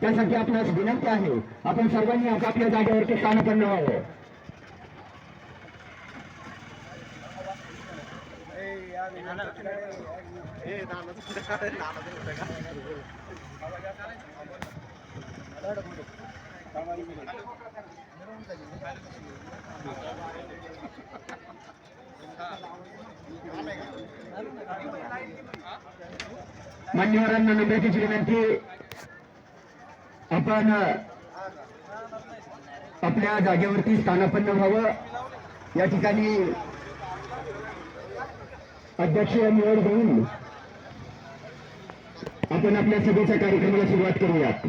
त्यासाठी आपणास विनंती आहे आपण सर्वांनी आपापल्या जागेवरती स्थानपन्न व्हावं. मान्यवरांना नम्रतेची विनंती. आपण आपल्या जागेवरती स्थानापन्न व्हावं या ठिकाणी अध्यक्षीय निवड घेऊन आपण आपल्या सभेच्या कार्यक्रमाला सुरुवात करूयात.